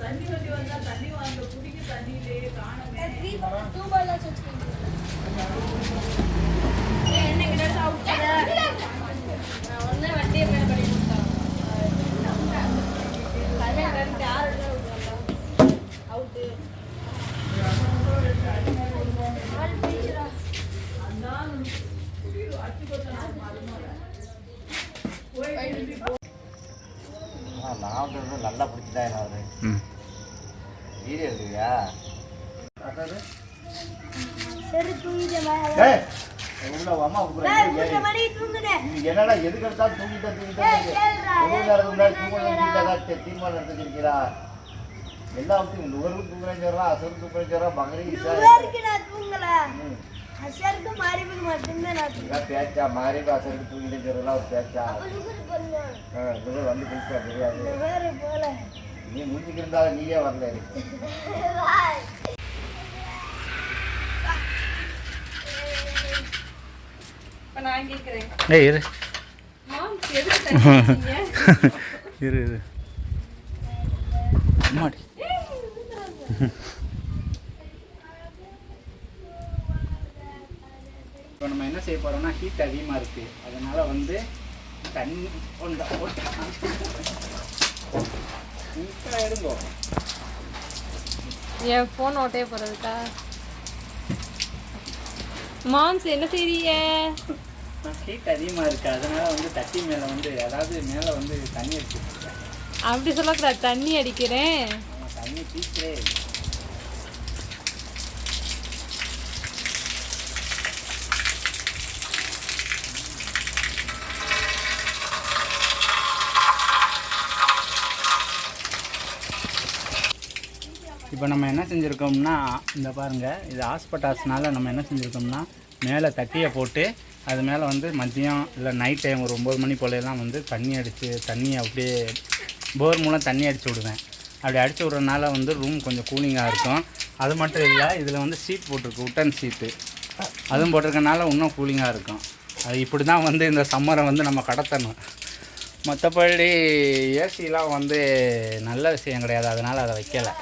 தண்ணி வண்டி வந்தா தண்ணி வாங்க குடிக்க தண்ணி இல்லையே காணமே ஆ, நான் வந்து நல்லா பிடிச்சிட்டா என்ன அவரு ம் வீடியோ இருக்குயா அதாவது சரி தூங்கிட்டேன் ஏய், உள்ள அம்மா கூப்பிடுறேன் நீ என்னடா எதுக்கு எடுத்தாலும் தூங்கிட்டே தூங்கிட்டே தீர்மானம் எடுத்துக்கிறீங்களா எல்லாத்தையும் நுகர்வு தூங்குறேன்னு சொல்றான் அசரு தூங்குறேன்னு சொல்றான் நான் தூங்கல. அசருக்கு மாறிவுக்கு மட்டும்தான் நான் இதெல்லாம் பேச்சா மகரிக்கு அசருக்கு தூங்கிட்டே சொல்றலாம் ஒரு பேச்சா ஆ, வந்து குளிச்சா தெரியாது. நுகர் போல. நீ முடிச்சுட்டு இருந்தாலும் நீயே வரல. நான் கேக்குறேன் ஏய் இரு? இரு இரு. இப்போ நம்ம என்ன செய்ய போறோம்னா ஹீட் அதிகமாக இருக்கு. அதனால வந்து தண்ணி போட்டு. நீட்டாக என் ஃபோன் ஓட்டே போறதுக்கா? மாம்ஸ் என்ன செய்றீங்க? ஹீட் அதிகமாக இருக்கு. அதனால வந்து தட்டி மேலே வந்து அதாவது மேலே வந்து தண்ணி அடிச்சுருக்கேன் அப்படி சொல்லக்கூடாது. தண்ணி அடிக்கிறேன். தண்ணி பீச்சே இப்போ நம்ம என்ன செஞ்சுருக்கோம்னா இந்த பாருங்கள் இது ஹாஸ்பட்டாஸ்னால நம்ம என்ன செஞ்சுருக்கோம்னா மேலே தட்டியை போட்டு அது மேலே வந்து மதியம் இல்லை நைட் டைம் ஒரு ஒம்பது மணி போலலாம் வந்து தண்ணி அடித்து தண்ணி அப்படியே போர் மூலம் தண்ணி அடித்து விடுவேன். அப்படி அடித்து விட்றதுனால வந்து ரூம் கொஞ்சம் கூலிங்காக இருக்கும். அது மட்டும் இல்லை இதில் வந்து சீட் போட்டிருக்கு உட்டன் சீட்டு அதுவும் போட்டிருக்கனால இன்னும் கூலிங்காக இருக்கும். அது இப்படி தான் வந்து இந்த சம்மரை வந்து நம்ம கடத்தணும். மற்றபடி ஏசிலாம் வந்து நல்ல விஷயம் கிடையாது அதனால் அதை வைக்கலை.